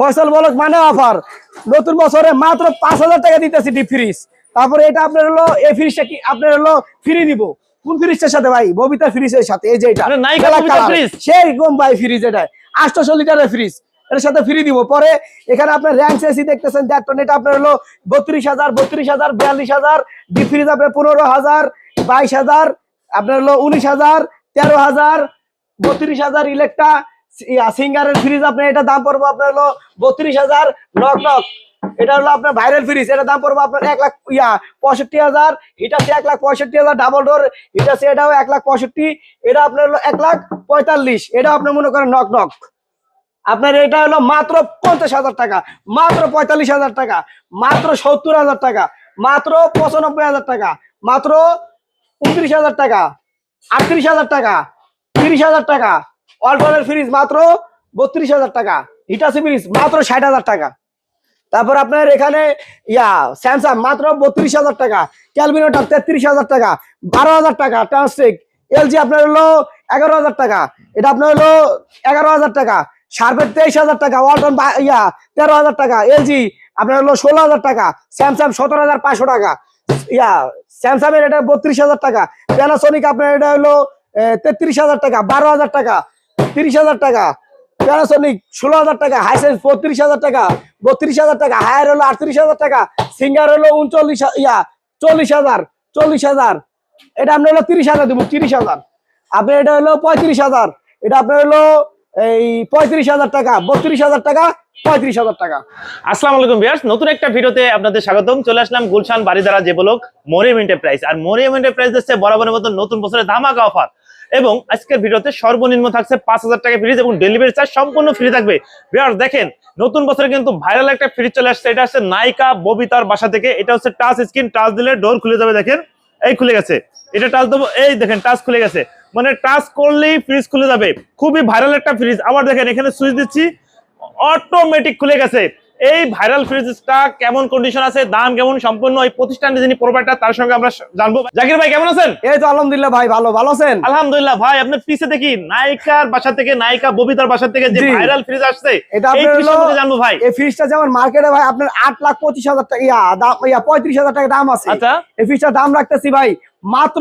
ফসল বলক মানে অফার। নতুন বছরে মাত্র পাঁচ হাজার টাকা দিতেছি ডিপ ফ্রিজ তারপরে এটা আপনার হলো এই ফ্রিজটা কি আপনার হলো ফ্রি দিব। কোন ফ্রিজটার সাথে ভাই? ববিতা ফ্রিজের সাথে এই যে এটা। মানে নাইকা Black ববিতা সেই রকম ভাই ফ্রিজ এটা আটশোশো লিটারের ফ্রিজ এর সাথে ফ্রি দিব। পরে এখানে আপনার র্যাঙ্ক এসি দেখতেছেন দেড় টন এটা আপনার হলো বত্রিশ হাজার বত্রিশ হাজার বিয়াল্লিশ হাজার। ডিপ ফ্রিজ আপনার পনেরো হাজার বাইশ হাজার। আপনার হলো উনিশ হাজার তেরো হাজার বত্রিশ হাজার ইলেকট্রা। সিঙ্গারের ফ্রিজ আপনার এটা দাম পড়ব আপনার হলো বত্রিশ হাজার নক নক এটা হলো আপনার ভাইরাল ফ্রিজ এটা দাম পড়ব আপনার এক লাখ, ইয়া, পঁয়ষট্টি হাজার হিটাসি এক লাখ পঁয়ষট্টি হাজার ডাবল ডোর হিটাসি এটাও এক লাখ পঁয়ষট্টি, এটা আপনার হলো এক লাখ পঁয়তাল্লিশ এটা আপনি মনে করেন নক নক আপনার এটা হলো মাত্র পঞ্চাশ হাজার টাকা, মাত্র পঁয়তাল্লিশ হাজার টাকা, মাত্র সত্তর হাজার টাকা, মাত্র পঁচানব্বই হাজার টাকা, মাত্র উনত্রিশ হাজার টাকা, আটত্রিশ হাজার টাকা, তিরিশ হাজার টাকা অল্টনের ফ্রিজ মাত্র বত্রিশ হাজার টাকা। হিটাসি ফ্রিজ মাত্র ষাট হাজার টাকা। তারপর আপনার এখানে, ইয়া স্যামসাং মাত্র বত্রিশ হাজার টাকা। ক্যালভিনোটা তেত্রিশ হাজার টাকা, বারো হাজার টাকা ট্রান্সটেক এলজি আপনার হলো এগারো হাজার টাকা। এটা আপনার হলো এগারো হাজার টাকা। শার্পের তেইশ হাজার টাকা ওয়ালটন ইয়া, তেরো হাজার টাকা। এলজি আপনার হলো ষোলো হাজার টাকা। স্যামসাং সতেরো হাজার পাঁচশো টাকা। ইয়া স্যামসাং এর এটা বত্রিশ হাজার টাকা। প্যানাসোনিক আপনার এটা হলো তেত্রিশ হাজার টাকা, বারো হাজার টাকা। তিরিশ হাজার টাকা। প্যানাসোনিক ষোলো হাজার টাকা হাইসেন্স বত্রিশ হাজার টাকা, বত্রিশ হাজার টাকা হায়ার হলো আটত্রিশ হাজার টাকা সিঙ্গার হলো উনচল্লিশ ইয়া, চল্লিশ হাজার চল্লিশ হাজার। এটা আপনার হলো তিরিশ হাজার দেবো, তিরিশ হাজার। আপনার এটা হলো পঁয়ত্রিশ হাজার। এটা আপনার হলো এই পঁয়ত্রিশ হাজার টাকা, বত্রিশ হাজার টাকা, পঁয়ত্রিশ হাজার টাকা। আসসালাম আলাইকুম ভিউয়ার্স, নতুন একটা ভিডিওতে আপনাদের স্বাগতম। চলে আসলাম গুলশান বাড়িদারা যে বলক মরিয়াম এন্টারপ্রাইজ আর মরিয়াম এন্টারপ্রাইজ হচ্ছে বরাবরের মতো নতুন বছরের ধামাকা অফার এবং আজকের ভিডিওতে সর্বনিম্ন থাকছে পাঁচ হাজার টাকা ফ্রিজ এবং ডেলিভারি চার্জ সম্পূর্ণ ফ্রি থাকবে। ভিউয়ার্স দেখেন, নতুন বছরে কিন্তু ভাইরাল একটা ফ্রিজ চলে আসছে। এটা হচ্ছে নায়িকা ববিতার বাসা থেকে। এটা হচ্ছে টাচ স্ক্রিন টাচ দিলে ডোর খুলে যাবে, দেখেন। এই খুলে গেছে। এটা টাচ দেবো। এই দেখেন টাচ খুলে গেছে। মানে টাচ করলেই ফ্রিজ খুলে যাবে। খুবই ভাইরাল একটা ফ্রিজ আবার দেখেন, এখানে সুইচ দিচ্ছি। অটোমেটিক খুলে গেছে। এই ভাইরাল ফ্রিজটা কেমন কন্ডিশন আছে দাম কেমন সম্পূর্ণ এই প্রতিষ্ঠানের যিনি প্রোভাইডার তার সঙ্গে আমরা জানব। জাকির ভাই কেমন আছেন? এই তো আলহামদুলিল্লাহ ভাই ভালো। ভালো আছেন? আলহামদুলিল্লাহ ভাই আপনার পিছে দেখি নায়িকার বাসা থেকে নায়িকা ববিতার বাসা থেকে যে ভাইরাল ফ্রিজ আসছে এটা মধ্যে জানব ভাই। এই ফ্রিজটা যেমন মার্কেটে ভাই আপনার আট লাখ পঁচিশ হাজার টাকা ইয়া দাম ইয়া পঁয়ত্রিশ হাজার টাকা দাম আছে। আচ্ছা। এই ফ্রিজটার দাম রাখতেছি ভাই মাত্র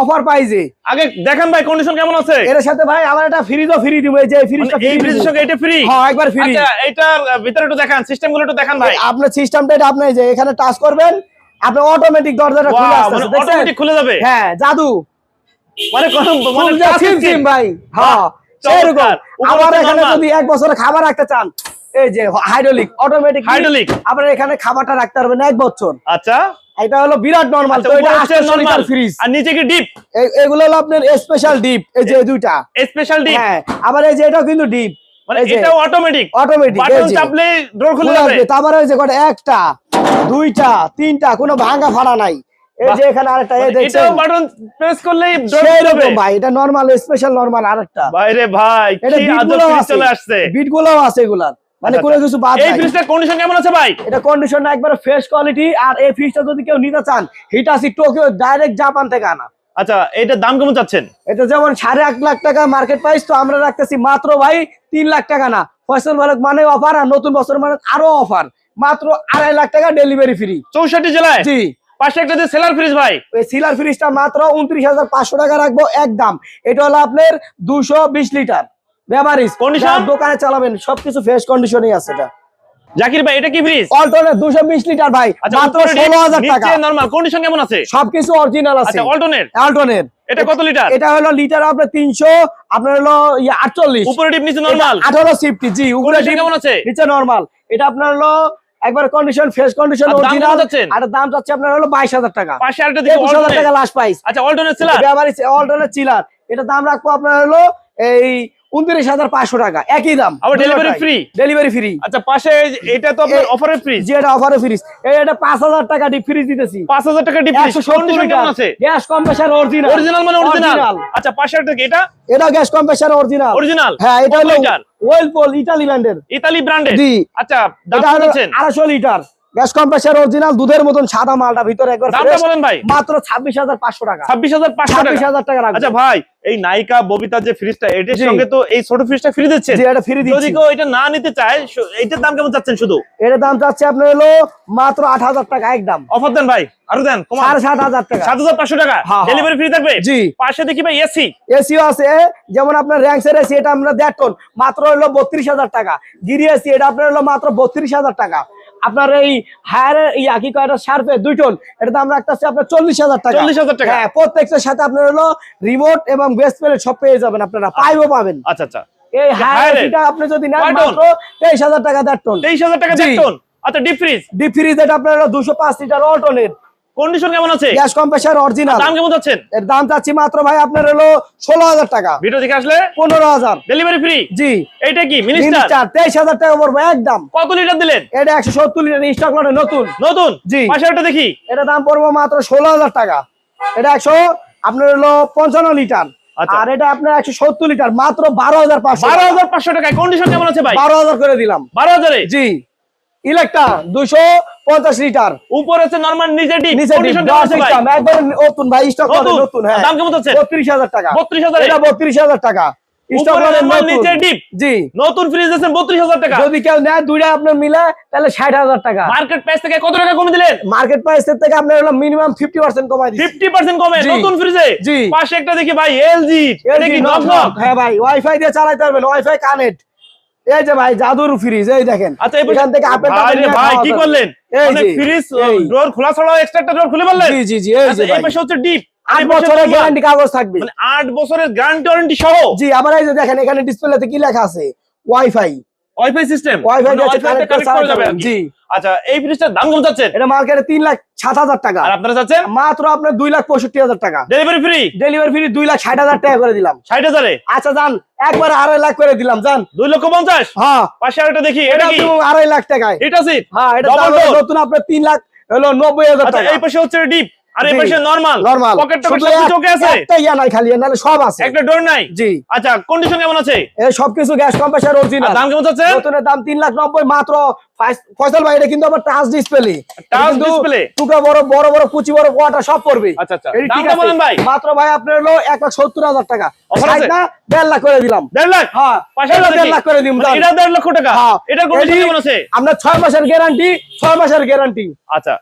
অফার প্রাইজে আগে দেখেন ভাই কন্ডিশন কেমন আছে? এর সাথে ভাই আমার একটা ফ্রিজও ফ্রি দিব এই যে ফ্রিজটা এই ফ্রিজের সঙ্গে এটা ফ্রি হ্যাঁ একবার ফ্রি আচ্ছা এটার ভিতরে একটু দেখান সিস্টেমগুলো একটু দেখান ভাই। আপনার সিস্টেমটা এটা আপনি যে এখানে টাচ করবেন আপনি অটোমেটিক দরজাটা খুলে Wow, আসতেছে মানে অটোমেটিক খুলে যাবে? হ্যাঁ জাদু। মানে কোন মানে সিম সিম ভাই। হ্যাঁ। সেরকম তো এখানে যদি এক বছরে খাবার রাখতে চান এই যে হাইড্রোলিক অটোমেটিক Hydraulic। আপনার এখানে খাবারটা রাখতে পারবেন এক বছর। আচ্ছা। এটা হলো বিরাট নরমাল আচ্ছা, তো এটা উপরে হচ্ছে 800 লিটার ফ্রিজ আর নিচে কি ডিপ এগুলো হলো আপনার স্পেশাল ডিপ এই যে দুইটা। স্পেশাল ডিপ হ্যাঁ আবার এই যে এটাও কিন্তু ডিপ মানে অটোমেটিক অটোমেটিক বাটন চাপলে ডোর খুলে যাবে? তারপরে এই যে কটা একটা দুইটা তিনটা কোনো ভাঙা ফাড়া নাই। এই যে এখানে আরেকটা এই মানে দেখছেন? এটাও বাটন প্রেস করলেই ডোর সেই খুলে যাবে ভাই এটা নরমাল স্পেশাল নরমাল আরেকটা। ভাই এটা কি বিটগুলো ফ্রিজ চলে আসছে। বিট গুলোও আছে এগুলার। মানে কোনো কিছু বাদ এই ফ্রিজটার কন্ডিশন কেমন আছে ভাই? এটা কন্ডিশন একবারে ফ্রেশ কোয়ালিটি আর এই ফ্রিজটা যদি কেউ নিতে চান হিটাসি টোকিও ডাইরেক্ট জাপান থেকে আনা। আচ্ছা এটার দাম কেমন চাচ্ছেন? এটা যেমন সাড়ে আট লাখ টাকা মার্কেট প্রাইস তো আমরা রাখতেছি মাত্র ভাই তিন লাখ টাকা না। ফসল মালিক মানে অফার আর নতুন বছর মানে আরও অফার মাত্র আড়াই লাখ টাকা ডেলিভারি ফ্রি চৌষট্টি জেলায়? জি। পাশে একটা যে সেলার ফ্রিজ ভাই। ওই সিলার ফ্রিজটা মাত্র উনত্রিশ হাজার পাঁচশো টাকা রাখব একদম। এটা হলো আপনার দুশো বিশ লিটার ব্যবহারিস Condition? দোকানে চালাবেন সবকিছু ফ্রেশ কন্ডিশনই আছে এটা। জাকির ভাই এটা কি ফ্রিজ দুশো বিশ লিটার ভাই আচ্ছা মাত্র ষোলো হাজার টাকা। নরমাল কন্ডিশন কেমন আছে? সবকিছু অরিজিনাল আছে। আচ্ছা অল্টনের অল্টনের এটা কত লিটার এটা হলো লিটার আপনার তিনশো আপনার হলো ইয়ে আটচল্লিশ। উপরে ডিপ নিচে নরমাল জি উপরে কন্ডিশন কেমন আছে? নিচে নরমাল এটা আপনার হলো একবার কন্ডিশন ফ্রেশ কন্ডিশন অরিজিনাল আর দাম যাচ্ছে আপনার হলো বাইশ হাজার টাকা। পাশে আরেকটা দিকে একুশ হাজার টাকা লাস্ট প্রাইস আচ্ছা অল্টারনেট চিলার এটা দাম রাখব আপনার হলো এই উনত্রিশ হাজার পাঁচশো টাকা একই দাম। আবার ডেলিভারি ফ্রি ডেলিভারি ফ্রি আচ্ছা পাশে এটা তো আপনার অফারের ফ্রিজ যে এটা অফারে ফ্রিজ এটা পাঁচ হাজার টাকা ডিপ ফ্রিজ দিতেছি। পাঁচ হাজার টাকা ডিপ একশো সত্তর কন্ডিশন আছে? গ্যাস কম্প্রেসার অরিজিনাল অরিজিনাল মানে অরিজিনাল আচ্ছা পাশে এটা এটা? গ্যাস কম্প্রেসার অরিজিনাল অরিজিনাল হ্যাঁ এটা হলো ওয়েলপোল ইটালি ব্র্যান্ডের ইতালি ব্র্যান্ডের জি। আচ্ছা দাম আড়াইশো লিটার। গ্যাস কম্প্রেসার অরিজিনাল দুধের মতন সাদা মালটা ভিতরে একবার দামটা বলেন ভাই। মাত্র ছাব্বিশ হাজার পাঁচশো টাকা। ছাব্বিশ হাজার পাঁচশো ছাব্বিশ টাকা হাজার টাকা আচ্ছা ভাই এই নাইকা ববিতার যে ফ্রিজটা এটার সঙ্গে তো এই ছোট ফ্রিজটা ফ্রি দিচ্ছেন জি এটা ফ্রি যদি কেউ এটা না নিতে চায় এইটার দাম কেমন চাচ্ছেন শুধু? এটার দাম চাচ্ছে আপনার হলো মাত্র আট হাজার টাকা একদম। অফার দেন ভাই আরও দেন কমান সাড়ে সাত হাজার টাকা। সাত হাজার পাঁচশো টাকা। হ্যাঁ, হ্যাঁ। ডেলিভারি ফ্রি থাকবে? জি। পাশে দেখি ভাই এসি এসিও আছে যেমন আপনার র্যাঙ্কসের এসি এটা আমরা দেড় টন মাত্র হলো বত্রিশ হাজার টাকা। গিরি এসি এটা আপনার হলো মাত্র বত্রিশ হাজার টাকা। আপনার এই হায়ার এই কি কয় এটা শার্পে দুই টন এটা দাম রাখতেছে আপনার চল্লিশ হাজার টাকা। চল্লিশ হাজার টাকা। হ্যাঁ প্রত্যেকটার সাথে আপনার হলো রিমোট এবং বেস্ট প্লেট সব পেয়ে যাবেন আপনারা পাইবো পাবেন। আচ্ছা আচ্ছা। এই হায়ার এটা আপনি যদি না মাত্র তেইশ হাজার টাকা দেড় টন। তেইশ হাজার টাকা দেড় টন? আচ্ছা ডিপ ফ্রিজ ডিপ ফ্রিজ এটা আপনার হলো দুশো পাঁচ লিটার অল্টনের কন্ডিশন কেমন আছে? গ্যাস কম্প্রেসার অরিজিনাল দাম কেমন যাচ্ছেন এর দাম চাচ্ছি মাত্র ভাই আপনার হলো ষোলো হাজার টাকা। ভিডিও দেখে আসলে? পনেরো হাজার। ডেলিভারি ফ্রি জি। এইটা কি মিনিস্টার মিনিস্টার তেইশ হাজার টাকা পড়ব একদম। কত লিটার দিলেন? এটা একশো সত্তর লিটার স্টক লটে নতুন। নতুন? জি। পাশে দেখি। এটা দাম পড়ব মাত্র ষোলো হাজার টাকা। এটা একশো আপনার হলো পঞ্চান্ন লিটার আচ্ছা। আর এটা আপনার একশো সত্তর লিটার মাত্র বারো হাজার পাঁচশো বারো হাজার পাঁচশো টাকায়। কন্ডিশন কেমন আছে ভাই? বারো হাজার করে দিলাম। বারো হাজারে? জি। ইলেকট্রা দুশো পঞ্চাশ লিটার। উপরে হচ্ছে নর্মাল নিচে কন্ডিশন আছে ভাই। একবার নতুন ভাই স্টক নতুন? হ্যাঁ। দাম কেমন যাচ্ছে বত্রিশ হাজার টাকা। এটা নতুন। ফ্রিজ বত্রিশ হাজার যদি কেউ নেয় দুইটা আপনার মিলে তাহলে ষাট হাজার টাকা। মার্কেট প্রাইস থেকে কত টাকা কমে দিলেন? মার্কেট প্রাইস থেকে আপনার হলো মিনিমাম ফিফটি পার্সেন্ট কমাই ফিফটি পার্সেন্ট কমে নতুন ফ্রিজে। পাশে একটা দেখি ভাই এলজি হ্যাঁ ভাই ওয়াইফাই দিয়ে চালাতে পারবেন ওয়াইফাই কানেক্ট এই যে ভাই জাদুর ফ্রিজ এই দেখেন। আচ্ছা এখান থেকে আপেল ভাই কি করলেন? এই যে, ফ্রিজ। ডোর খোলা ছাড়াও এক্সট্রা একটা ডোর খুলে বললেন জি জি জি এই যে আচ্ছা এই পাশে হচ্ছে ডিপ আট বছরের গ্যারান্টি কাগজ থাকবে। মানে আট বছরের গ্যারান্টি ওয়ারেন্টি সহ? জি আবার এই যে দেখেন এখানে ডিসপ্লেতে কি লেখা আছে? Wifi wifi system wifi connect করা যাবে। জি। আচ্ছা এই ফ্রিজটার দাম কত যাচ্ছেন এটা মার্কেটে তিন লাখ সাত হাজার টাকা। আর আপনারা যাচ্ছেন? মাত্র আপনার দুই লাখ পঁয়ষট্টি হাজার টাকা। ডেলিভারি ফ্রি ডেলিভারি ফ্রি দুই লাখ ষাট হাজার টাকা করে দিলাম। ষাট হাজারে? আচ্ছা যান একবারে আড়াই লাখ করে দিলাম যান। দুই লক্ষ পঞ্চাশ? হ্যাঁ। পাশে আরেকটা দেখি এটা কি? তো আড়াই লাখ টাকায়। এটা সিট হ্যাঁ এটা। নতুন আপনার তিন লাখ হলো নব্বই হাজার আচ্ছা টাকা। এই পাশে হচ্ছে ডিপ আর এই পাশে নরমাল নরমাল পকেট টকেট সব আছে? একটা ইয়া নাই খালি নাহলে সব আছে। একটা ডোর নাই? জি। আচ্ছা কন্ডিশন কেমন আছে? এই সবকিছু গ্যাস কম্প্রেসার অরিজিনাল দাম কেমন যাচ্ছে? নতুনের দাম তিন লাখ নব্বই মাত্র ফয়সাল ভাই এটা কিন্তু আবার টাচ ডিসপ্লে display? টুকা বড় বড় বড় কুচি বড় কোয়াটা সব পড়বে। আচ্ছা আচ্ছা। বলেন ভাই। মাত্র ভাই আপনার হলো টাকা। আছে? না? দেড় লাখ করে দিলাম। দেড় লাখ? হ্যাঁ। পাশে। লাখ করে দিম মানে যান। এটা দেড় লক্ষ টাকা? হ্যাঁ। এটার কন্ডিশন কেমন আছে? আপনার ছয় মাসের গ্যারান্টি ছয় মাসের গ্যারান্টি আচ্ছা।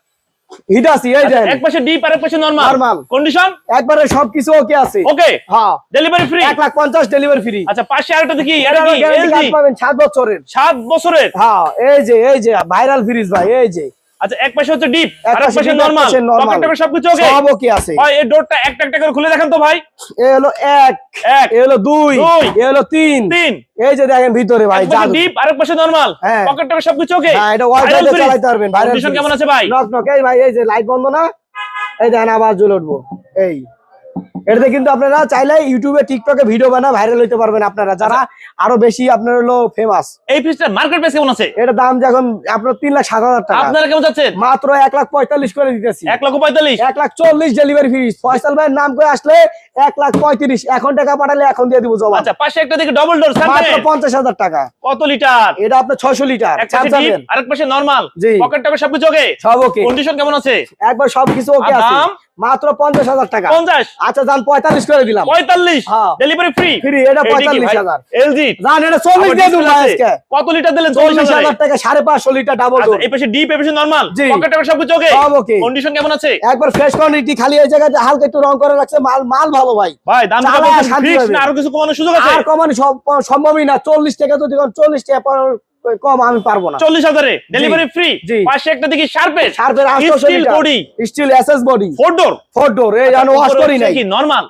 হিট আছে এই আচ্ছা, এক পাশে ডিপ আর এক পাশে নরমাল Normal। কন্ডিশন একবারে সবকিছু ওকে আছে। ওকে হ্যাঁ। ডেলিভারি ফ্রি এক লাখ পঞ্চাশ ডেলিভারি ফ্রি আচ্ছা পাশে আরেকটা দেখি এটা কি? এলজি পাবেন সাত বছরের। সাত বছরের? হ্যাঁ এই যে এই যে ভাইরাল ফ্রিজ ভাই এই যে। আচ্ছা এক পাশে হচ্ছে ডিপ আর এক পাশে পাশে deep, এক নরমাল পকেট টকেট সবকিছু ওকে সব ওকে আছে। ভাই এই ডোরটা একটা একটা করে খুলে দেখেন তো ভাই। এ হলো এক এক এ হলো দুই। এ হলো তিন। তিন। এই যে দেখেন ভিতরে ভাই ডিপ আর এক পাশে নরমাল হ্যাঁ। পকেট টকেট সবকিছু ওকে হ্যাঁ এটা ওয়াইফাই Viral চালাতে পারবেন। ভাইরাল কেমন আছে ভাই? নক নক এই ভাই এই যে লাইট বন্ধ না? এই দেখেন আবার জ্বলে উঠবো এই। এটাতে কিন্তু আপনারা চাইলে ইউটিউবে টিকটকে ভিডিও বানা ভাইরাল হইতে পারবেন আপনারা। যারা আরও বেশি আপনার হলো ফেমাস এই ফ্রিজটার মার্কেট প্রাইস কেমন আছে? এটা দাম যখন আপনার তিন লাখ সাত হাজার টাকা। আপনারা কেমন যাচ্ছেন মাত্র এক লাখ পঁয়তাল্লিশ করে দিতেছি। এক লক্ষ পঁয়তাল্লিশ? এক লাখ চল্লিশ ডেলিভারি ফিস ফয়সাল ভাইয়ের নাম করে আসলে এক লাখ পঁয়ত্রিশ। এখন টাকা পাঠালে এখন দিয়ে দিব জমা আচ্ছা পাশে একটা দেখি ডবল ডোর মাত্র পঞ্চাশ হাজার টাকা। কত লিটার এটা আপনার ছয়শো লিটার এক পাশে নরমাল। পকেট টকেট সবকিছু ওকে সব ওকে কন্ডিশন কেমন আছে? একবার সবকিছু ওকে আছে। দাম? মাত্র পঞ্চাশ হাজার টাকা। পঞ্চাশ? আচ্ছা যান পঁয়তাল্লিশ করে দিলাম। পঁয়তাল্লিশ। ডেলিভারি ফ্রি ফ্রি এটা পঁয়তাল্লিশ হাজার। এলজি জান এটা চল্লিশ দিয়ে আজকে। কত লিটার দিলেন? চল্লিশ হাজার। টাকা সাড়ে পাঁচশো লিটার ডাবল আচ্ছা, এই পাশে ডিপ এই পাশে নরমাল জি। সবকিছু ওকে সব ওকে কন্ডিশন কেমন আছে? একবার ফ্রেশ কোয়ালিটি খালি এই জায়গাতে হালকা একটু রং করে রাখছে মাল মাল ভালো ভাই। ভাই দাম আরও কিছু কমানোর সুযোগ আছে? আর কমানো সম্ভবই না চল্লিশ টাকা তো দেখুন চল্লিশ টাকা কম আমি পারব না। চল্লিশ হাজারে ডেলিভারি ফ্রি পাশে একটা দেখি শার্পের শার্পের steel body steel SS body four door four door এই জানো ওয়াশ করি নাই। কি নরমাল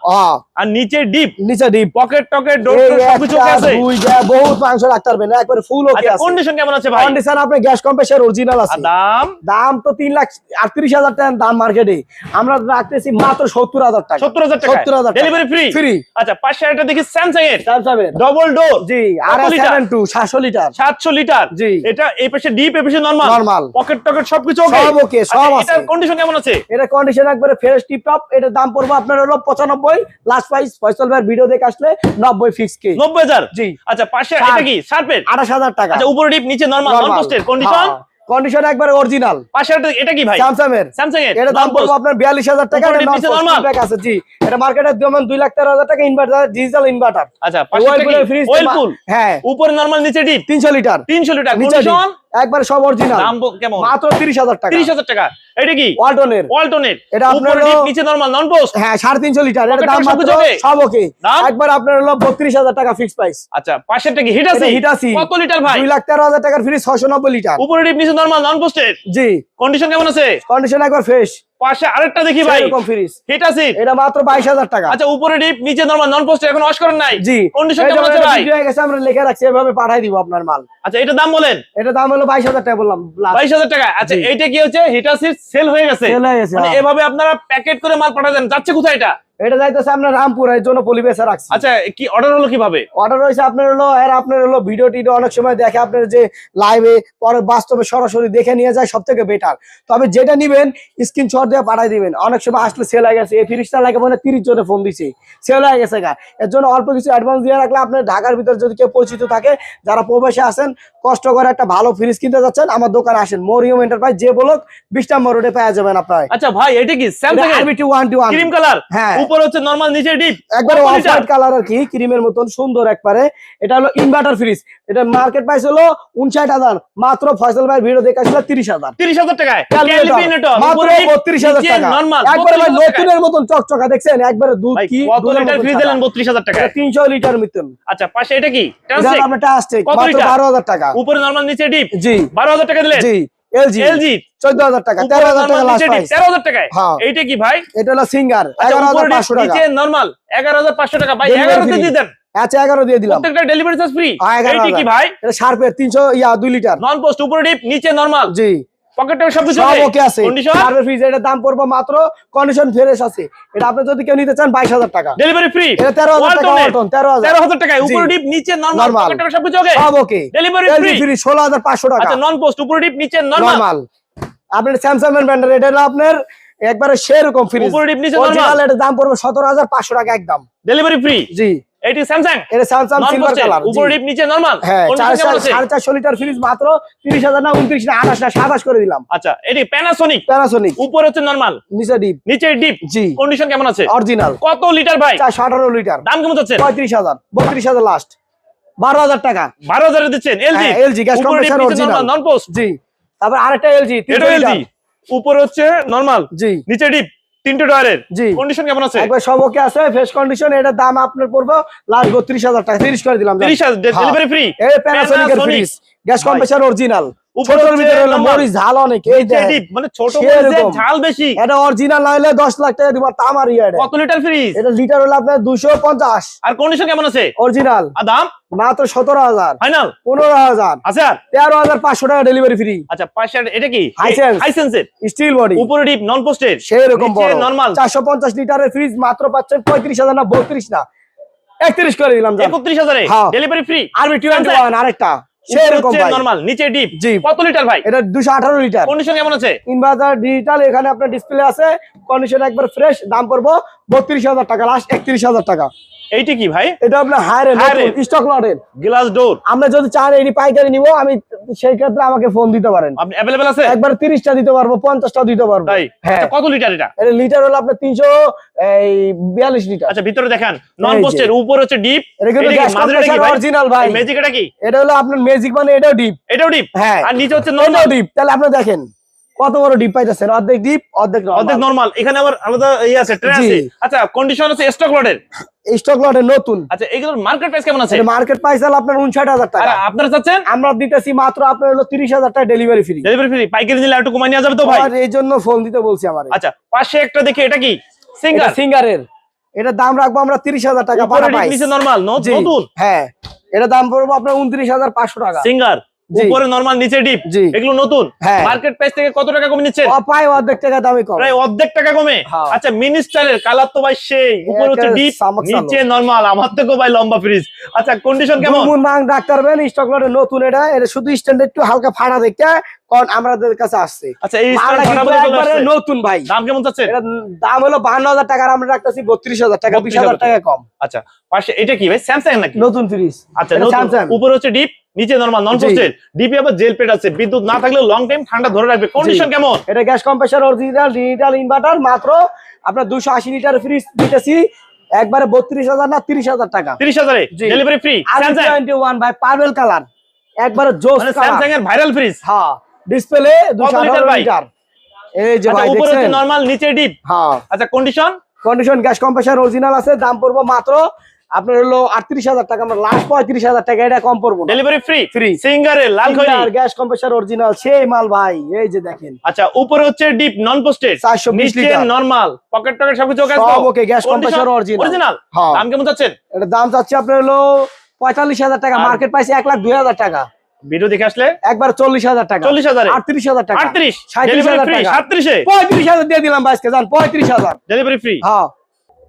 আর নিচে ডিপ নিচে ডিপ পকেট টকেট ডোর সবকিছু আছে? দুইটা, বহুত মাংস রাখতে পারবেন একবারে ফুল ওকে আচ্ছা আছে। কন্ডিশন কেমন আছে ভাই? কন্ডিশন আপনার গ্যাস কম্প্রেসার অরিজিনাল আছে। দাম? দাম তো তিন লাখ আটত্রিশ হাজার টাকা দাম মার্কেটে আমরা রাখতেছি মাত্র সত্তর হাজার টাকা। সত্তর হাজার টাকা সত্তর হাজার ডেলিভারি ফ্রি ফ্রি আচ্ছা পাশে একটা দেখি স্যামসাং এর যাবেন ডবল ডোর জি আর কত লিটার? সেভেন টু সাতশো লিটার সাতশো লিটার এটা এই পাশে ডিপ এই পাশে নরমাল নরমাল পকেট টকেট সবকিছু ওকে সব ওকে সব আছে। এটার কন্ডিশন কেমন আছে? এটা কন্ডিশন একবারে ফ্রেশ টিপ টপ এটা দাম পড়ব আপনার হলো পঁচানব্বই লাস্ট প্রাইস ফয়সাল ভাইয়ের ভিডিও দেখে আসলে নব্বই ফিক্স কে নব্বই হাজার? জি। আচ্ছা পাশে। এটা কি? শার্পের আঠাশ হাজার টাকা। আচ্ছা উপরে ডিপ নিচে নরমাল নন পোস্টের কন্ডিশন কন্ডিশন একবার অরিজিনাল পাশে এটা কি ভাই? স্যামসাং এর স্যামসাং এর এটা দাম। পড়বে আপনার বিয়াল্লিশ হাজার টাকা উপরে এটা নরমাল normal? আছে জি। এটা মার্কেটে যেমন দুই লাখ তেরো হাজার টাকা ইনভার্টার ডিজিটাল ইনভার্টার আচ্ছা পাশে একটা কি? ফ্রিজ ওয়েলপুল হ্যাঁ। উপরে নরমাল নিচে ডিপ তিনশো লিটার। 300 লিটার। কন্ডিশন একবারে সব অরিজিনাল দাম কেমন? মাত্র তিরিশ হাজার টাকা। 30000 টাকা। এটা কি? ওয়ালটনের ওয়ালটনের এটা আপনার নিচে নরমাল নন পোস্ট হ্যাঁ সাড়ে তিনশো লিটার। এটা দাম মাত্র সব ওকে। একবার আপনার হলো বত্রিশ হাজার টাকা ফিক্স প্রাইস আচ্ছা পাশেরটা কি? হিট আছে হিট আছে কত লিটার ভাই? দুই লাখ তেরো হাজার টাকার ফ্রিজ ছয়শো নব্বই লিটার। উপরে ডিপ নিচে নরমাল নন পোস্টের জি। কন্ডিশন কেমন আছে? কন্ডিশন একবার ফ্রেশ পাশে আরেকটা দেখি ভাই। এরকম ফ্রিজ হিট সিট এটা মাত্র বাইশ হাজার টাকা। আচ্ছা উপরে ডিপ নিচে নরমাল নন পোস্ট এখন ওয়াশ করেন নাই? জি। কন্ডিশন কেমন আছে ভাই? হয়ে গেছে আমরা লিখে রাখছি এভাবে পাঠাই দিব আপনার মাল। আচ্ছা এটা দাম বলেন? এটা দাম হলো বাইশ হাজার টাকা বললাম last। বাইশ হাজার টাকা। আচ্ছা এইটা কি হচ্ছে? হিটাসির সেল হয়ে গেছে। সেল হয়ে গেছে, মানে হ্যাঁ। এভাবে আপনারা প্যাকেট করে মাল পাঠাতেন। যাচ্ছে কোথায় এটা? এটা যাইতেছে আপনার রামপুর এর জন্য পরিবেশে রাখছি। আচ্ছা কি অর্ডার হলো কীভাবে? অর্ডার হয়েছে আপনার হলো আর আপনার হলো ভিডিও টিডিও অনেক সময় দেখে আপনার যে লাইভে পরে বাস্তবে সরাসরি দেখে নিয়ে যায় সব থেকে বেটার তবে যেটা নিবেন স্ক্রিনশট দিয়ে পাঠাই দিবেন। অনেক সময় আসলে সেল হয়ে গেছে এই ফ্রিজটা লাগে মানে তিরিশ জনে ফোন দিছে। সেল হয়ে গেছে গা। এর জন্য অল্প কিছু অ্যাডভান্স দিয়ে রাখলে আপনার ঢাকার ভিতরে যদি কেউ পরিচিত থাকে যারা প্রবাসে আসেন কষ্ট করে একটা ভালো ফ্রিজ কিনতে যাচ্ছেন আমার দোকানে আসেন। মরিয়ম এন্টারপ্রাইজ যে বলক বিশ নম্বর রোডে পেয়ে যাবেন আপনার। আচ্ছা ভাই এটা কি? Samsung RBT one two one cream colour হ্যাঁ। উপর হচ্ছে নরমাল নিচে ডিপ একবারে অফ হোয়াইট কালার আর কি ক্রিমের মতন সুন্দর একবারে। এটা হলো ইনভার্টার ফ্রিজ এটা মার্কেট প্রাইস হলো উনষাট হাজার। মাত্র ফয়সাল ভাই ভিডিও দেখে আসলে তিরিশ হাজার। তিরিশ হাজার টাকায়? Calculator, মাত্র বত্রিশ হাজার টাকা। নরমাল একবারে ভাই নতুনের মতন চকচকা দেখছেন? একবারে দুধ কি? কত লিটার ফ্রিজ দিলেন বত্রিশ হাজার টাকায়? তিনশো লিটার মতন আচ্ছা পাশে এটা কি? এটা Transect? আপনার মাত্র লিটার? বারো হাজার টাকা। উপরে নরমাল নিচে ডিপ জি। বারো হাজার টাকা দিলেন? জি। এলজি। এলজি। চোদ্দ হাজার টাকা তেরো হাজার টাকা লাস্ট প্রাইস তেরো হাজার টাকায় হ্যাঁ। এইটা কি ভাই? এটা হলো সিঙ্গার আচ্ছা, এগারো হাজার উপরে ডিপ, পাঁচশো টাকা। নিচে নরমাল এগারো হাজার পাঁচশো টাকা ভাই Delivery এগারো দিয়ে দেন। আচ্ছা এগারো দিয়ে দিলাম। প্রত্যেকটা ডেলিভারি চার্জ ফ্রি এইটা কি ভাই? এটা শার্পের তিনশো ইয়া দুই লিটার। নন পোস্ট উপরে ডিপ নিচে নরমাল জি। পকেটে সব কিছু সব ওকে আছে। কন্ডিশন ফ্রিজ এটার দাম পড়বে মাত্র কন্ডিশন ফ্রেশ আছে। এটা আপনি যদি কেউ নিতে চান বাইশ হাজার টাকা। ডেলিভারি ফ্রি এটা তেরো হাজার টাকা তেরো হাজার। টাকায় জি। উপরে ডিপ নিচে নরমাল পকেটে সব কিছু ওকে সব okay delivery free LG free ষোলো হাজার পাঁচশো টাকা। আচ্ছা নন পোস্ট উপরে ডিপ নিচে নরমাল আপনার স্যামসাং ব্র্যান্ডের এটা হলো আপনার একবারে সেরকম ফ্রিজ উপরে ডিপ নিচে নরমাল এটার দাম পড়বে সতেরো হাজার পাঁচশো টাকা একদম। ডেলিভারি ফ্রি জি। এইটি স্যামসাং এটা স্যামসাং সিলভার কালার উপরে ডিপ নিচে নরমাল হ্যাঁ চার কেমন আছে সাড়ে চারশো লিটার ফ্রিজ মাত্র তিরিশ হাজার না উনত্রিশ না আঠাশ না সাতাশ করে দিলাম। আচ্ছা এটি প্যানাসোনিক প্যানাসোনিক উপরে হচ্ছে নরমাল নিচে ডিপ নিচে ডিপ জি। কন্ডিশন কেমন আছে? অরিজিনাল কত লিটার ভাই? চারশো আঠারো লিটার দাম কেমন হাজার বত্রিশ হাজার লাস্ট বারো হাজার টাকা। বারো হাজারে দিচ্ছেন LG LG gas compressor original non frost জি। তারপর আরেকটা এলজি এটা এলজি উপরে হচ্ছে নরমাল জি। নিচে ডিপ তিনটে ডয়ারের জি কন্ডিশন কেমন আছে একবার সবকে আছে ফ্রেশ কন্ডিশন এটার দাম আপনার পড়ব লাস্ট বত্রিশ হাজার টাকা তিরিশ করে দিলাম। ডেলিভারি ফ্রি এই। Fridge gas. কম্প্রেসার অরিজিনাল উপরে ছোটর ভিতরে হলো মরিচ ঝাল অনেক এই দেখেন। মানে ছোট মরিচের ঝাল বেশি। এটা অরিজিনাল হলে দশ লাখ টাকা দিব তামার ইয়ে এটা। কত লিটার ফ্রিজ এটা লিটার হলো আপনার দুশো পঞ্চাশ। আর কন্ডিশন কেমন আছে? অরিজিনাল আর দাম? মাত্র সতেরো হাজার। ফাইনাল পনেরো হাজার। আচ্ছা। তেরো হাজার পাঁচশো টাকা ডেলিভারি ফ্রি আচ্ছা পাশে আর- এটা কি? Hisense। স্টিল বডি উপরে ডিপ নন পোস্টেড সেই রকম বড়। নরমাল চারশো পঞ্চাশ লিটারের ফ্রিজ মাত্র পাচ্ছেন পঁয়ত্রিশ হাজার না করে দিলাম। একত্রিশ হাজারে। ডেলিভারি ফ্রি টোয়েন্টি আরেকটা। নিচে ডিপ জি। কত লিটার ভাই? এটা দুশো আঠারো লিটার কন্ডিশন কেমন আছে? ইনভার্টার ডিজিটাল এখানে আপনার ডিসপ্লে আছে। কন্ডিশন একবার ফ্রেশ দাম পড়ব বত্রিশ হাজার টাকা লাস্ট একত্রিশ হাজার টাকা। এইটা কি ভাই? এটা আপনার হায়ার। স্টক লটের গ্লাস ডোর আমরা যদি চান এটি পাইকারি নিব আমি সেই ক্ষেত্রে আমাকে ফোন দিতে পারেন। আপনি অ্যাভেলেবেল আছে? একবার তিরিশটা দিতে পারব পঞ্চাশটা দিতে পারব। তাই? হ্যাঁ। আচ্ছা, কত লিটার এটা? এটা লিটার হলো আপনার তিনশো এই বিয়াল্লিশ লিটার আচ্ছা ভিতরে দেখেন। নন এই পোস্টের উপর হচ্ছে ডিপ এটা কিন্তু অরিজিনাল ভাই? ম্যাজিক এটা কি? এটা হলো আপনার ম্যাজিক মানে এটাও ডিপ এটাও ডিপ হ্যাঁ। আর নিচে হচ্ছে নন ডিপ তাহলে আপনি দেখেন। কত বড় ডিপ পাইতেছেন? অর্ধেক ডিপ অর্ধেক অর্ধেক নরমাল এখানে আবার আলাদা ইয়ে আছে ট্রে আছে। আচ্ছা কন্ডিশন আছে স্টক লটের স্টক লটের নতুন। আচ্ছা এগুলোর মার্কেট প্রাইস কেমন আছে? মার্কেট প্রাইস হলো আপনার উনষাট হাজার আর টাকা আপনারা চাচ্ছেন? আমরা দিতেছি মাত্র আপনার হলো তিরিশ হাজার টাকা ডেলিভারি ফ্রি ডেলিভারি ফ্রি পাইকারি নিলে একটু কমাই নেওয়া যাবে তো ভাই? আর এই জন্য ফোন দিতে বলছি আমার। আচ্ছা পাশে একটা দেখি এটা কি? সিঙ্গার সিঙ্গারের এটার দাম রাখব আমরা তিরিশ হাজার টাকা উপরে পার নিচে নরমাল নতুন? হ্যাঁ এটা দাম পড়ব আপনার উনত্রিশ হাজার পাঁচশো টাকা। সিঙ্গার। উপরে নরমাল নিচে ডিপ এগুলো নতুন। হ্যাঁ। মার্কেট প্রাইস থেকে কত টাকা কমে নিচ্ছেন পায় অর্ধেক টাকা দামে কম। প্রায় অর্ধেক টাকা কমে। হ্যাঁ। আচ্ছা মিনি স্টাইলের কালার তো ভাই সেই। উপরে হচ্ছে ডিপ। নিচে নরমাল আমার থেকে ভাই লম্বা ফ্রিজ আচ্ছা কন্ডিশন কেমন? মুন মাং ডাক্তার বেন স্টক লটে নতুন এটা। এটা শুধু স্ট্যান্ডার্ড একটু হালকা ফাড়া দেখতে কারণ আমাদের কাছে আসছে। আচ্ছা এই নতুন ভাই। দাম কেমন চাচ্ছেন? দাম হলো বাহান্ন হাজার টাকার আমরা রাখতেছি বত্রিশ হাজার টাকা বিশ হাজার টাকা কম। আচ্ছা পাশে এটা কি ভাই? স্যামসাং নাকি? নতুন ফ্রিজ আচ্ছা উপরে হচ্ছে ডিপ নিচে নরমাল নন। পোস্টেড ডিপি আবার জেল প্লেট আছে। বিদ্যুৎ না থাকলে লং টাইম ঠান্ডা ধরে রাখবে। কন্ডিশন কেমন? এটা gas compressor original digital inverter মাত্র আপনার দুশো আশি লিটার ফ্রিজ দিতেছি। একবারে বত্রিশ হাজার না তিরিশ হাজার টাকা। তিরিশ হাজারে? জি। Delivery free Samsung twenty one ভাই পার্পেল কালার একবারে জোস মানে কালার স্যামসাং এর ভাইরাল ফ্রিজ হ্যাঁ। ডিসপ্লে দুশো লিটার এই যে আচ্ছা ভাই উপরে নরমাল নিচে ডিপ হ্যাঁ। আচ্ছা condition condition gas compressor original আছে। দাম পড়ব মাত্র আপনার হলো আটত্রিশ হাজার টাকা আমরা লাস্ট পঁয়ত্রিশ হাজার টাকা এটা কম পড়ব ডেলিভারি ফ্রি Free। সিঙ্গারে লাল গ্যাস কম্প্রেসার অরিজিনাল সেই মাল ভাই এই যে দেখেন। আচ্ছা উপরে হচ্ছে ডিপ নন পোস্টেড 420 নিচে লিটার। নরমাল পকেট টকেট সবকিছু ওকে সব gas compressor original। অরিজিনাল। দাম কেমন যাচ্ছেন এটা দাম চাচ্ছি আপনার হলো পঁয়তাল্লিশ হাজার টাকা মার্কেট প্রাইস এক লাখ দুই হাজার টাকা। ভিডিও দেখে আসলে? একবার চল্লিশ হাজার টাকা। চল্লিশ হাজারে? আটত্রিশ হাজার টাকা। আটত্রিশ। সাঁত্রিশ হাজার টাকা। সাতত্রিশে পঁয়ত্রিশ হাজার দিয়ে দিলাম যান পঁয়ত্রিশ হাজার। ডেলিভারি ফ্রি হ্যাঁ।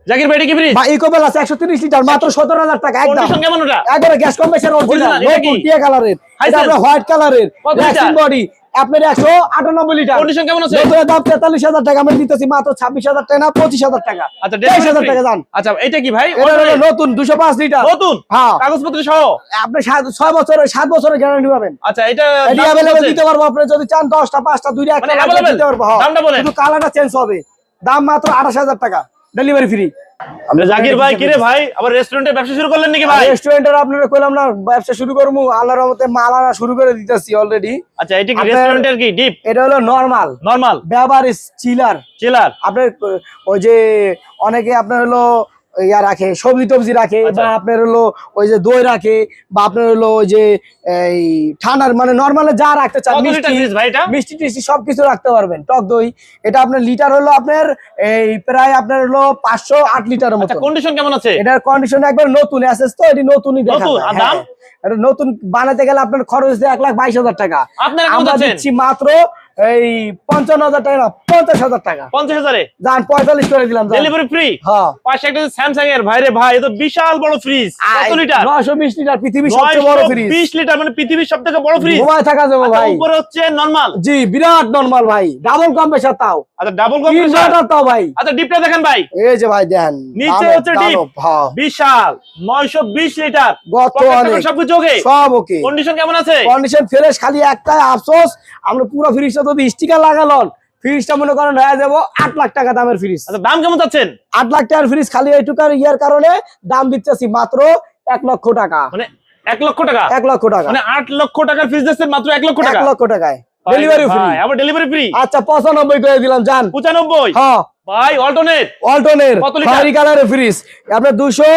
জাকির ভাই কি ফ্রি বা ইকোবেল আছে একশো তিরিশ লিটার মাত্র সতেরো হাজার টাকা একদম। কন্ডিশন কেমন ওটা? একবারে গ্যাস কম্প্রেসার অরিজিনাল এটা কি? টিয়া কালারের। এটা আপনার হোয়াইট কালারের লিটার? বডি আপনার একশো আটানব্বই লিটার। কন্ডিশন কেমন আছে? নতুনের দাম তেতাল্লিশ হাজার টাকা আমরা দিতেছি মাত্র ছাব্বিশ হাজার টাকা না পঁচিশ হাজার টাকা। আচ্ছা টাকা দাম আচ্ছা এটা কি ভাই? নতুন দুশো পাঁচ লিটার। নতুন? হ্যাঁ। কাগজপত্র সহ? আপনি সাত- ছয় বছরের সাত বছরের গ্যারান্টি পাবেন। আচ্ছা এটা এটি কত দিতে পারব আপনি যদি চান দশটা পাঁচটা দুইটা একটা মানে লাগবে available? দিতে পারব হ্যাঁ। দামটা বলেন। শুধু কালারটা চেঞ্জ হবে। দাম মাত্র আঠাশ হাজার টাকা। ডেলিভারি ফ্রি আমরা জাকির ভাই কিরে ভাই? আবার রেস্টুরেন্টের ব্যবসা শুরু করলেন নাকি ভাই? রেস্টুরেন্টের আপনারা কইলাম না ব্যবসা শুরু করব আল্লাহর রহমতে মাল আনা শুরু করে দিতেছি অলরেডি আচ্ছা এটা কি রেস্টুরেন্টের কি ডিপ এটা হলো নরমাল নরমাল ব্যবহার চিলার চিলার আপনার ওই যে অনেকে আপনার হলো ইয়া রাখে সবজি টবজি রাখে আচ্ছা। বা আপনার হলো ওই যে দই রাখে বা আপনার হলো ওই যে এই ঠান্ডার মানে নর্মালে যা রাখতে চান মিষ্টি টিষ্টি সবকিছু রাখতে পারবেন। টক দই এটা আপনার লিটার হলো আপনার এই প্রায় আপনার হলো পাঁচশো আট লিটারের আচ্ছা মতো কন্ডিশন কেমন আছে? এটার কন্ডিশন একবার নতুন অ্যাসেস তো এটি নতুনই দেখা নতুন, হ্যাঁ। নতুন বানাতে গেলে আপনার খরচ এক লাখ বাইশ হাজার টাকা। আমরা দিচ্ছি মাত্র এই পঞ্চান্ন হাজার টাকা না, পঞ্চাশ হাজার টাকা। পঞ্চাশ হাজারে? যান পঁয়তাল্লিশ করে দিলাম ডেলিভারি ফ্রি হ্যাঁ। পাশে একটা স্যামসাং এর ভাইরে ভাই তো বিশাল বড় ফ্রিজ কত লিটার নয়শো বিশ লিটার পৃথিবীর সবচেয়ে বড় ফ্রিজ বিশ লিটার মানে পৃথিবীর সব থেকে বড় ফ্রিজ ঘুমায় থাকা যাবে ভাই। উপরে হচ্ছে নরমাল জি বিরাট নরমাল ভাই। ডাবল কম্প্রেসার তাও। আচ্ছা ডাবল ভাই? আচ্ছা ডিপটা দেখেন ভাই। এই যে ভাই দেন। নিচে হচ্ছে ডিপ। বিশাল নয়শো বিশ লিটার। গত অনেক। টকেট ওকে? সব ওকে। কন্ডিশন কেমন আছে? কন্ডিশন ফ্রেশ খালি একটাই আফসোস আমরা পুরো ফ্রিজটা যদি স্টিকার লাগালন ফ্রিজটা মনে করেন হয়ে যাব আট লাখ টাকা দামের ফ্রিজ আচ্ছা দাম কেমন চাচ্ছেন? আট লাখ টাকার ফ্রিজ খালি এইটুকার ইয়ার কারণে দাম দিতেছি মাত্র এক লক্ষ টাকা। মানে এক লক্ষ টাকা? এক লক্ষ টাকা। মানে আট লক্ষ টাকার ফ্রিজ দিচ্ছেন মাত্র এক লক্ষ এক টাকা? লক্ষ টাকায়। ডেলিভারি ফ্রি আবার ডেলিভারি ফ্রি আচ্ছা পঁচানব্বই করে দিলাম যান পঁচানব্বই? হ্যাঁ। ভাই অল্টারনেট কত লিটার? কালারের ফ্রিজ আপনার দুশো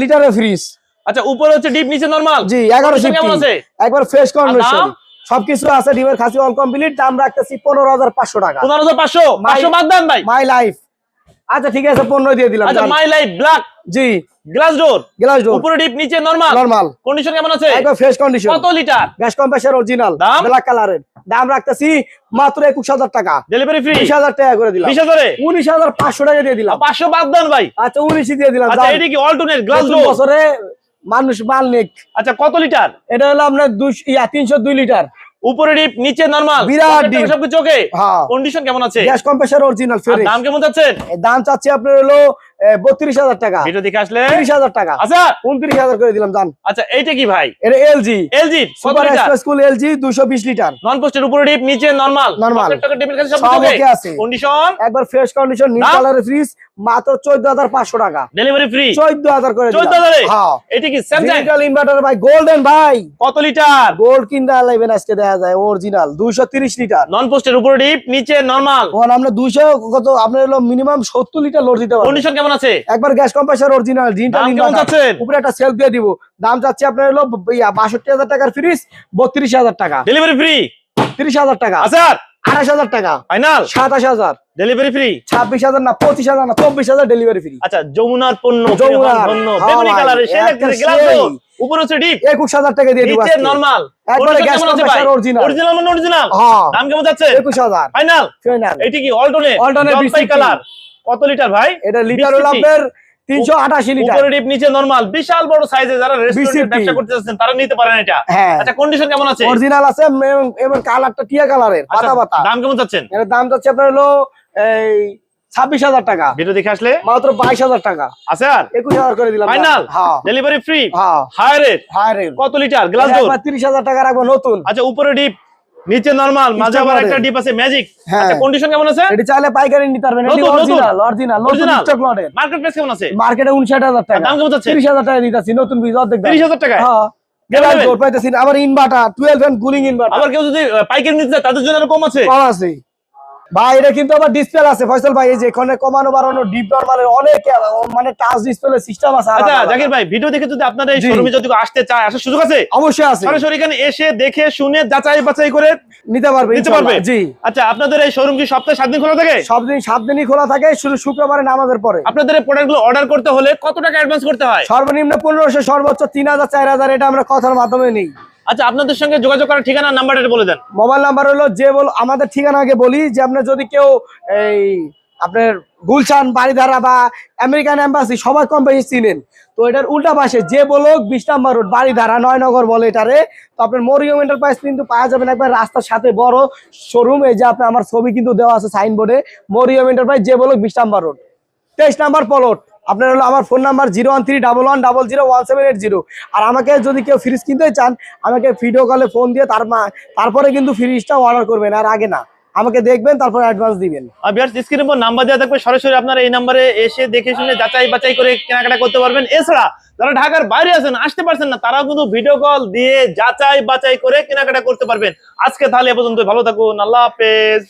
লিটারের ফ্রিজ আচ্ছা উপরে হচ্ছে ডিপ নিচে নরমাল জি এগারো কেমন আছে? একবার ফ্রেশ কন্ডিশন সবকিছু আছে ডিমের খাসি অল কমপ্লিট দাম রাখতেছি পনেরো হাজার পাঁচশো টাকা। পনেরো হাজার পাঁচশো? পাঁচশো বাদ দেন ভাই। মাই লাইফ আচ্ছা ঠিক আছে পনেরো দিয়ে দিলাম আচ্ছা my life black G. Glass door. Glass door. উপরে ডিপ নিচে নরমাল। নরমাল। কন্ডিশন কেমন আছে? একবার ফ্রেশ কন্ডিশন কত লিটার গ্যাস কম্প্রেসার অরিজিনাল দাম? ব্ল্যাক কালারের দাম রাখতেছি মাত্র একুশ হাজার টাকা। ডেলিভারি ফ্রি বিশ হাজার টাকা করে দিলাম। বিশ হাজারে? উনিশ হাজার পাঁচশো টাকা দিয়ে দিলাম। পাঁচশো বাদ দেন ভাই। আচ্ছা উনিশই দিয়ে দিলাম। আচ্ছা। এটি কি অল্টারনেট গ্লাস ডোর বছরে মানুষ মাল নিক। আচ্ছা কত লিটার এটা হলো আপনার দুশ- ইয়া তিনশো দুই লিটার উপরে ডিপ নিচে নরমাল? বিরাট ডিপ। সবকিছু ওকে হ্যাঁ। কন্ডিশন কেমন আছে? গ্যাস কম্প্রেসার অরিজিনাল ফ্রেশ দাম কেমন যাচ্ছেন দাম চাচ্ছি আপনার হলো বত্রিশ হাজার টাকা। ভিডিও দেখে আসলে? তিরিশ হাজার টাকা। আচ্ছা। উনত্রিশ হাজার করে দিলাম আচ্ছা এইটা কি ভাই? এটা LG. LG super litre? Express cool LG দুশো বিশ লিটার। নন পোস্টের উপরে ডিপ নিচে নরমাল সব ওকে আছে। কন্ডিশন একবার ফ্রেশ কন্ডিশন? কালারের ফ্রিজ মাত্র চোদ্দ হাজার পাঁচশো টাকা। ডেলিভারি ফ্রি চোদ্দ হাজার করে চোদ্দ হাজারে? হ্যাঁ। এটা কি স্যামসাং ইনভার্টার ভাই গোল্ডেন ভাই। কত লিটার? গোল্ড কিনতে আজকে দেখা যায় অরিজিনাল দুইশো তিরিশ লিটার। নন পোস্টের উপরে ডিপ নিচে নরমাল আমরা দুইশো কত আপনার মিনিমাম সত্তর লিটার লোড দিতে পারবেন কন্ডিশন কেমন আছে? একবার গ্যাস কম্প্রেসার অরিজিনাল দাম কেমন যাচ্ছেন উপরে একটা সেলফ দিয়ে দিব। দাম চাচ্ছি আপনার হলো বাষট্টি হাজার টাকার ফ্রিজ বত্রিশ হাজার টাকা। ডেলিভারি ফ্রি তিরিশ হাজার টাকা। আচ্ছা আঠাশ হাজার টাকা। ফাইনাল সাতাশ হাজার। ডেলিভারি ফ্রি ছাব্বিশ হাজার না পঁচিশ হাজার না চব্বিশ হাজার ডেলিভারি ফ্রি আচ্ছা যমুনার পণ্য যমুনার, হ্যাঁ বেগুনি ভাই, কালারের সেই গ্লাস উপরে হচ্ছে ডিপ একুশ হাজার টাকা দিয়ে দিব নিচে নরমাল একবারে গ্যাস কম্প্রেসার অরিজিনাল অরিজিনাল মানে অরিজিনাল হ্যাঁ। দাম কেমন যাচ্ছে? একুশ হাজার। ফাইনাল ফাইনাল এটি কি Alternate? জলপাই 250 কালার কত লিটার ভাই? এটা লিটার হলো আপনার তিনশো আটাশি লিটার। উপরে ডিপ নিচে নরমাল বিশাল বড় সাইজে যারা রেস্টুরেন্টে ব্যবসা করতে যাচ্ছেন তারা নিতে পারেন এটা। হ্যাঁ। আচ্ছা কন্ডিশন কেমন আছে? অরিজিনাল আছে এবং- কালারটা টিয়া কালারের আচ্ছা, পাতা পাতা। দাম কেমন যাচ্ছেন এর দাম যাচ্ছে আপনার হলো এই ছাব্বিশ হাজার টাকা। ভিডিও দেখে আসলে? মাত্র বাইশ হাজার টাকা। আছে আর? একুশ হাজার করে দিলাম। Final delivery free high rate হ্যাঁ রে কত লিটার? গ্লাস তিরিশ হাজার টাকা রাখব নতুন। আচ্ছা উপরে ডিপ? নিচে নরমাল মাঝে আবার একটা ডিপ আছে ম্যাজিক। আচ্ছা কন্ডিশন কেমন আছে? এটা চাইলে পাইকারি নিতে পারবেন। এটা নতুন। অরিজিনাল অরিজিনাল স্টক লটে মার্কেট প্রাইস কেমন আছে? মার্কেটে উনষাট হাজার টাকা। দাম যাচ্ছে? তিরিশ হাজার টাকা দিতাছি নতুন বীজ অর্ধেক দাম। তিরিশ হাজার টাকায়? হ্যাঁ। আবার inverter twelve and cooling inverter আবার কেউ যদি পাইকারি নিতে চায় তাদের জন্য কম আছে? কম আছে। ভাই এটা কিন্তু আবার ডিসপ্লে আছে। ফয়সাল ভাই এই যে এখানে কমানো বাড়ানো ডিপ নরমালের অনেক মানে টাচ ডিসপ্লে সিস্টেম আছে আচ্ছা জাকির ভাই ভিডিও দেখে যদি আপনাদের এই শোরুমে যদি আসতে চায় আসার সুযোগ আছে? অবশ্যই আছে। সরাসরি এখানে এসে দেখে শুনে যাচাই বাছাই করে নিতে পারবে নিতে পারবে? জি। আচ্ছা আপনাদের এই শোরুম কি সপ্তাহে সাত দিন খোলা থাকে? সব দিন সাত দিনই খোলা থাকে শুধু শুক্রবারে নামাজের পরে। আপনাদের এই প্রোডাক্টগুলো অর্ডার করতে হলে কত টাকা অ্যাডভান্স করতে হয়? সর্বনিম্ন পনেরোশো সর্বোচ্চ তিন হাজার চার হাজার এটা আমরা কথার মাধ্যমে নিই। আচ্ছা আপনাদের সঙ্গে যোগাযোগ করার ঠিকানা, নাম্বারটা বলে দেন। মোবাইল নাম্বার হলো যে বল, আমাদের ঠিকানা আগে বলি, যে আপনার যদি কেউ এই আপনার গুলশান বাড়িধারা বা আমেরিকান এম্বাসি, সবাই কম বেশি চিনেন। তো এটার উল্টা পাশে যে বলক বিশ নাম্বার রোড বাড়িধারা নয়নগর বলে এটারে। তো আপনার মরিয়ম এন্টারপ্রাইজ কিন্তু পাওয়া যাবেন একবার রাস্তার সাথে বড় শোরুম এই যে আপনার আমার ছবি কিন্তু দেওয়া আছে সাইনবোর্ডে মরিয়ম এন্টারপ্রাইজ যে বলক বিশ নাম্বার রোড। তেইশ নাম্বার পলট আপনার হলো আমার phone number zero one three double one double zero one seven eight zero আর আমাকে যদি কেউ ফ্রিজ কিনতে চান, আমাকে ভিডিও কলে ফোন দিয়ে তার তারপরে কিন্তু ফ্রিজটা অর্ডার করবেন, আর আগে না। আমাকে দেখবেন, তারপর অ্যাডভান্স দিবেন। আর বিয়ার স্ক্রিনের উপর নাম্বার দেওয়া থাকবে। সরাসরি আপনারা এই নাম্বারে এসে দেখে শুনে যাচাই বাছাই করে কেনাকাটা করতে পারবেন। এছাড়া যারা ঢাকার বাইরে আছেন, আসতে পারছেন না, তারাও কিন্তু ভিডিও কল দিয়ে যাচাই বাছাই করে কেনাকাটা করতে পারবেন। আজকে তাহলে এ পর্যন্ত ভালো থাকুন। আল্লাহ হাফেজ।